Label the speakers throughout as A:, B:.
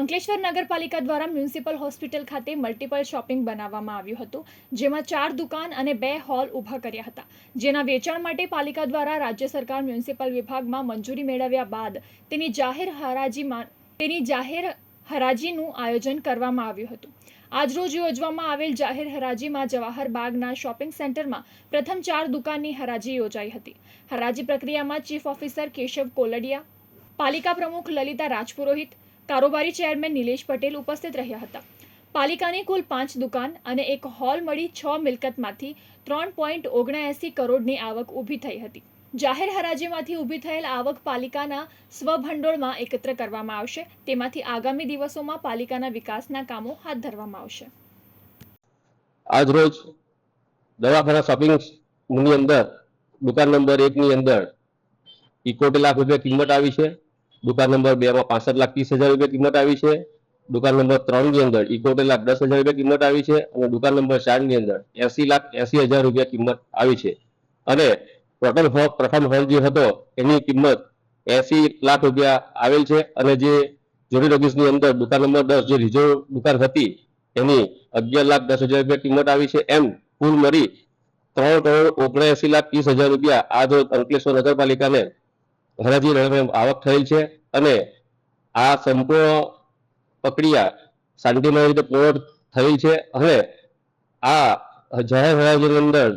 A: અંકલેશ્વર નગરપાલિકા દ્વારા municipal hospital ખાતે મલ્ટિપલ શોપિંગ બનાવવામાં આવ્યું હતું, જેમાં ચાર દુકાન અને બે હોલ ઊભા કર્યા હતા. જેના વેચાણ માટે પાલિકા દ્વારા રાજ્ય સરકાર મ્યુનિસિપલ વિભાગમાં મંજૂરી મેળવ્યા બાદ તેની જાહેર હરાજીમાં તેની જાહેર હરાજીનું આયોજન કરવામાં આવ્યું હતું. આજરોજ યોજવામાં આવેલ જાહેર હરાજીમાં જવાહર બાગના શોપિંગ સેન્ટરમાં પ્રથમ ચાર દુકાનની હરાજી યોજાઈ હતી. હરાજી પ્રક્રિયામાં ચીફ ઓફિસર કેશવ કોલડિયા, પાલિકા પ્રમુખ લલિતા રાજપુરોહિત કારોબારી ચેરમેન નિલેશ પટેલ ઉપસ્થિત રહ્યા હતા. પાલિકાની કુલ પાંચ દુકાન અને એક હોલ મળી છ મિલકતમાંથી ત્રણ પોઈન્ટ ઓગણએંસી કરોડની આવક ઊભી થઈ હતી. જાહેર હરાજીમાંથી ઊભી થયેલ આવક પાલિકાના સ્વભંડોળમાં એકત્ર કરવામાં આવશે. તેમાંથી આગામી દિવસોમાં પાલિકાના વિકાસના કામો હાથ ધરવામાં આવશે.
B: આજરોજ દવાખાના શોપિંગની અંદર, દુકાન નંબર એક ની અંદર ઇકોતેર લાખ રૂપિયા કિંમત આવી છે. દુકાન નંબર બે માં પાસઠ લાખ ત્રીસ હજાર રૂપિયા કિંમત આવી છે. દુકાન નંબર ત્રણની અંદર ઇકોતેર લાખ દસ હજાર રૂપિયા કિંમત આવી છે અને દુકાન નંબર ચારની અંદર એસી લાખ એસી હજાર રૂપિયા કિંમત આવી છે. અને ટોટલ હોલ પ્રથમ હોલ જે હતો, એની કિંમત એસી લાખ રૂપિયા આવેલ છે અને જે જોડી ઓફિસની અંદર દુકાન નંબર દસ જે રિઝર્વ દુકાન હતી, એની અગિયાર લાખ દસ હજાર રૂપિયા કિંમત આવી છે. એમ કુલ મળી ત્રણ કરોડ ઓગણએસી લાખ ત્રીસ હજાર રૂપિયા આ જો અંકલેશ્વર નગરપાલિકાને હરાજી રકમ આવક થયેલ છે અને આ સંપૂર્ણ પ્રક્રિયા શાંતિમય રીતે પૂર્ણ થયેલ છે અને આ જાહેર હરાજીની અંદર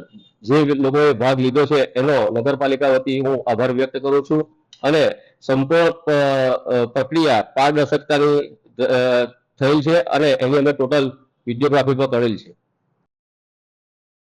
B: જે લોકોએ ભાગ લીધો છે એનો નગરપાલિકા વતી હું આભાર વ્યક્ત કરું છું અને સંપૂર્ણ પ્રક્રિયા પારદર્શકતાની થયેલ છે અને એની અંદર ટોટલ વિડીયોગ્રાફી પણ કરેલ છે.